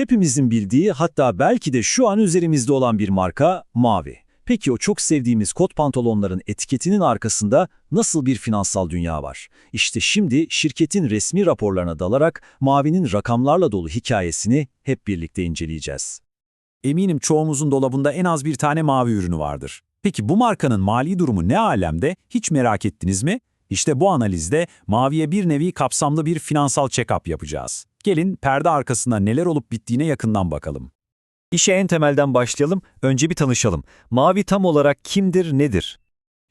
Hepimizin bildiği hatta belki de şu an üzerimizde olan bir marka Mavi. Peki o çok sevdiğimiz kot pantolonların etiketinin arkasında nasıl bir finansal dünya var? İşte şimdi şirketin resmi raporlarına dalarak Mavi'nin rakamlarla dolu hikayesini hep birlikte inceleyeceğiz. Eminim çoğumuzun dolabında en az bir tane mavi ürünü vardır. Peki bu markanın mali durumu ne alemde? Hiç merak ettiniz mi? İşte bu analizde Mavi'ye bir nevi kapsamlı bir finansal check-up yapacağız. Gelin perde arkasında neler olup bittiğine yakından bakalım. İşe en temelden başlayalım, önce bir tanışalım. Mavi tam olarak kimdir, nedir?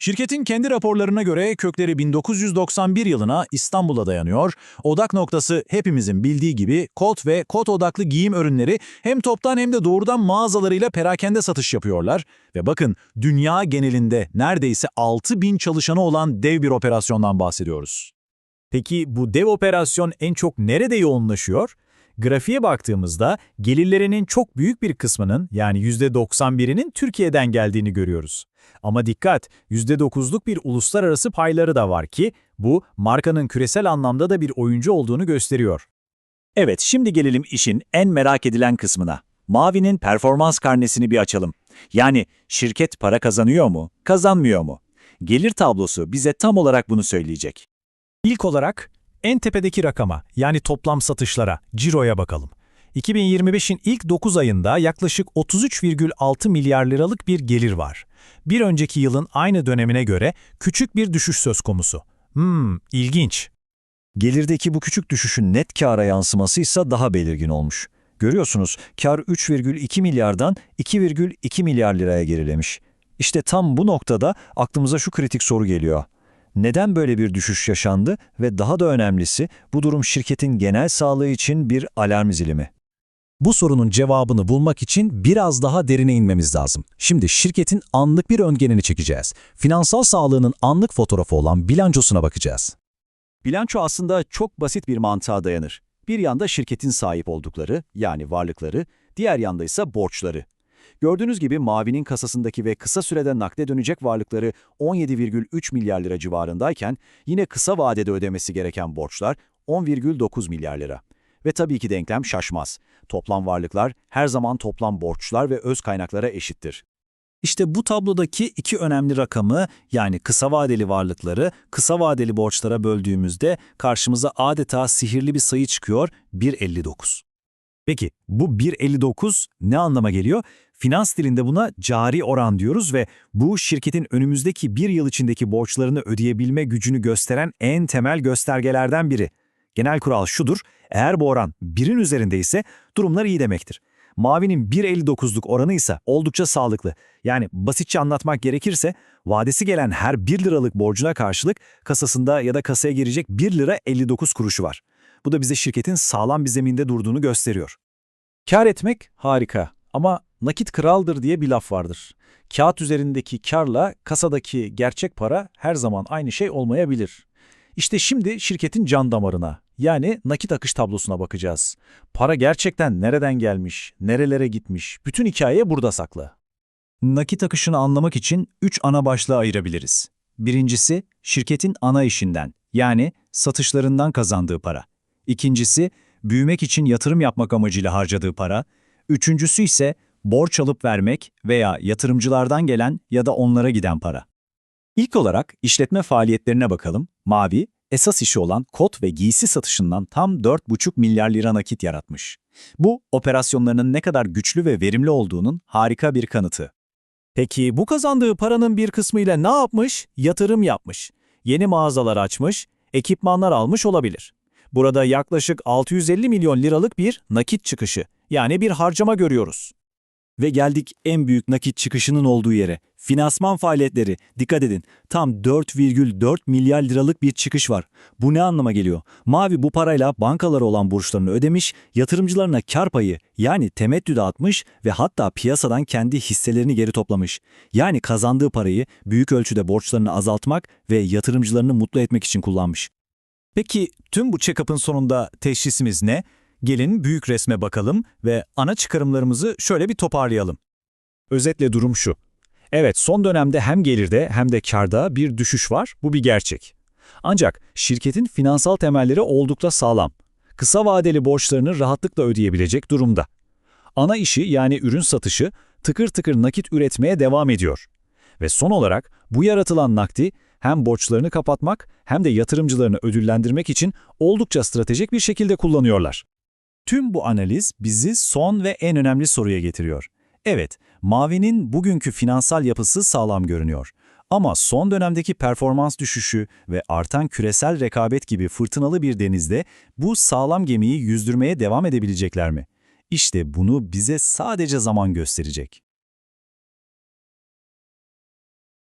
Şirketin kendi raporlarına göre kökleri 1991 yılına İstanbul'a dayanıyor. Odak noktası hepimizin bildiği gibi kot ve kot odaklı giyim ürünleri hem toptan hem de doğrudan mağazalarıyla perakende satış yapıyorlar. Ve bakın dünya genelinde neredeyse 6 bin çalışanı olan dev bir operasyondan bahsediyoruz. Peki bu dev operasyon en çok nerede yoğunlaşıyor? Grafiğe baktığımızda gelirlerinin çok büyük bir kısmının yani %91'inin Türkiye'den geldiğini görüyoruz. Ama dikkat, %9'luk bir uluslararası payları da var ki bu markanın küresel anlamda da bir oyuncu olduğunu gösteriyor. Evet, şimdi gelelim işin en merak edilen kısmına. Mavi'nin performans karnesini bir açalım. Yani şirket para kazanıyor mu, kazanmıyor mu? Gelir tablosu bize tam olarak bunu söyleyecek. İlk olarak en tepedeki rakama yani toplam satışlara, ciroya bakalım. 2025'in ilk 9 ayında yaklaşık 33,6 milyar liralık bir gelir var. Bir önceki yılın aynı dönemine göre küçük bir düşüş söz konusu. Hmm, ilginç. Gelirdeki bu küçük düşüşün net kâra yansıması ise daha belirgin olmuş. Görüyorsunuz kar 3,2 milyardan 2,2 milyar liraya gerilemiş. İşte tam bu noktada aklımıza şu kritik soru geliyor. Neden böyle bir düşüş yaşandı ve daha da önemlisi bu durum şirketin genel sağlığı için bir alarm zili mi? Bu sorunun cevabını bulmak için biraz daha derine inmemiz lazım. Şimdi şirketin anlık bir öngörünü çekeceğiz. Finansal sağlığının anlık fotoğrafı olan bilançosuna bakacağız. Bilanço aslında çok basit bir mantığa dayanır. Bir yanda şirketin sahip oldukları, yani varlıkları, diğer yanda ise borçları. Gördüğünüz gibi Mavi'nin kasasındaki ve kısa sürede nakde dönecek varlıkları 17,3 milyar lira civarındayken yine kısa vadede ödemesi gereken borçlar 10,9 milyar lira. Ve tabii ki denklem şaşmaz. Toplam varlıklar her zaman toplam borçlar ve öz kaynaklara eşittir. İşte bu tablodaki iki önemli rakamı yani kısa vadeli varlıkları kısa vadeli borçlara böldüğümüzde karşımıza adeta sihirli bir sayı çıkıyor 1.59. Peki bu 1.59 ne anlama geliyor? Finans dilinde buna cari oran diyoruz ve bu şirketin önümüzdeki bir yıl içindeki borçlarını ödeyebilme gücünü gösteren en temel göstergelerden biri. Genel kural şudur, eğer bu oran 1'in üzerinde ise durumlar iyi demektir. Mavi'nin 1.59'luk oranı ise oldukça sağlıklı. Yani basitçe anlatmak gerekirse vadesi gelen her 1 liralık borcuna karşılık kasasında ya da kasaya girecek 1 lira 59 kuruşu var. Bu da bize şirketin sağlam bir zeminde durduğunu gösteriyor. Kar etmek harika ama nakit kraldır diye bir laf vardır. Kağıt üzerindeki karla kasadaki gerçek para her zaman aynı şey olmayabilir. İşte şimdi şirketin can damarına, yani nakit akış tablosuna bakacağız. Para gerçekten nereden gelmiş, nerelere gitmiş, bütün hikaye burada saklı. Nakit akışını anlamak için 3 ana başlığa ayırabiliriz. Birincisi, şirketin ana işinden, yani satışlarından kazandığı para. İkincisi, büyümek için yatırım yapmak amacıyla harcadığı para. Üçüncüsü ise borç alıp vermek veya yatırımcılardan gelen ya da onlara giden para. İlk olarak işletme faaliyetlerine bakalım. Mavi, esas işi olan kot ve giysi satışından tam 4,5 milyar lira nakit yaratmış. Bu, operasyonlarının ne kadar güçlü ve verimli olduğunun harika bir kanıtı. Peki bu kazandığı paranın bir kısmıyla ne yapmış? Yatırım yapmış. Yeni mağazalar açmış, ekipmanlar almış olabilir. Burada yaklaşık 650 milyon liralık bir nakit çıkışı, yani bir harcama görüyoruz. Ve geldik en büyük nakit çıkışının olduğu yere. Finansman faaliyetleri. Dikkat edin. Tam 4,4 milyar liralık bir çıkış var. Bu ne anlama geliyor? Mavi bu parayla bankalara olan borçlarını ödemiş, yatırımcılarına kar payı yani temettü dağıtmış ve hatta piyasadan kendi hisselerini geri toplamış. Yani kazandığı parayı büyük ölçüde borçlarını azaltmak ve yatırımcılarını mutlu etmek için kullanmış. Peki tüm bu check-up'ın sonunda teşhisimiz ne? Gelin büyük resme bakalım ve ana çıkarımlarımızı şöyle bir toparlayalım. Özetle durum şu. Evet son dönemde hem gelirde hem de karda bir düşüş var, bu bir gerçek. Ancak şirketin finansal temelleri oldukça sağlam. Kısa vadeli borçlarını rahatlıkla ödeyebilecek durumda. Ana işi yani ürün satışı tıkır tıkır nakit üretmeye devam ediyor. Ve son olarak bu yaratılan nakdi hem borçlarını kapatmak hem de yatırımcılarını ödüllendirmek için oldukça stratejik bir şekilde kullanıyorlar. Tüm bu analiz bizi son ve en önemli soruya getiriyor. Evet, Mavi'nin bugünkü finansal yapısı sağlam görünüyor. Ama son dönemdeki performans düşüşü ve artan küresel rekabet gibi fırtınalı bir denizde bu sağlam gemiyi yüzdürmeye devam edebilecekler mi? İşte bunu bize sadece zaman gösterecek.